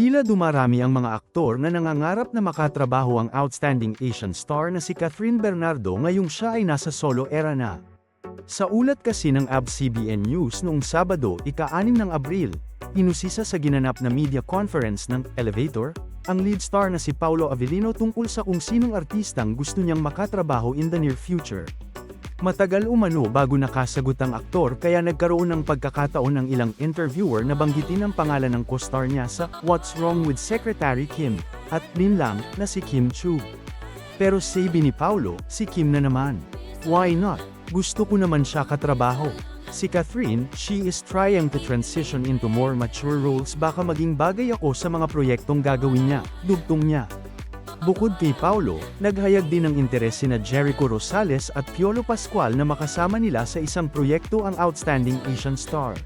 Tila dumarami ang mga aktor na nangangarap na makatrabaho ang outstanding Asian star na si Catherine Bernardo ngayong siya ay nasa solo era na. Sa ulat kasi ng ABS-CBN News noong Sabado, ika-6 ng Abril, inusisa sa ginanap na media conference ng Elevator, ang lead star na si Paulo Avellino tungkol sa kung sinong artistang gusto niyang makatrabaho in the near future. Matagal umano bago nakasagot ang aktor kaya nagkaroon ng pagkakataon ng ilang interviewer na banggitin ang pangalan ng co-star niya sa What's Wrong with Secretary Kim, at din lang na si Kim Chu. Pero sabi ni Paulo, si Kim na naman. Why not? Gusto ko naman siya katrabaho. Si Catherine, she is trying to transition into more mature roles baka maging bagay ako sa mga proyektong gagawin niya, dugtong niya. Bukod kay Paulo, naghayag din ng interes sina Jericho Rosales at Piolo Pascual na makasama nila sa isang proyekto ang Outstanding Asian Star.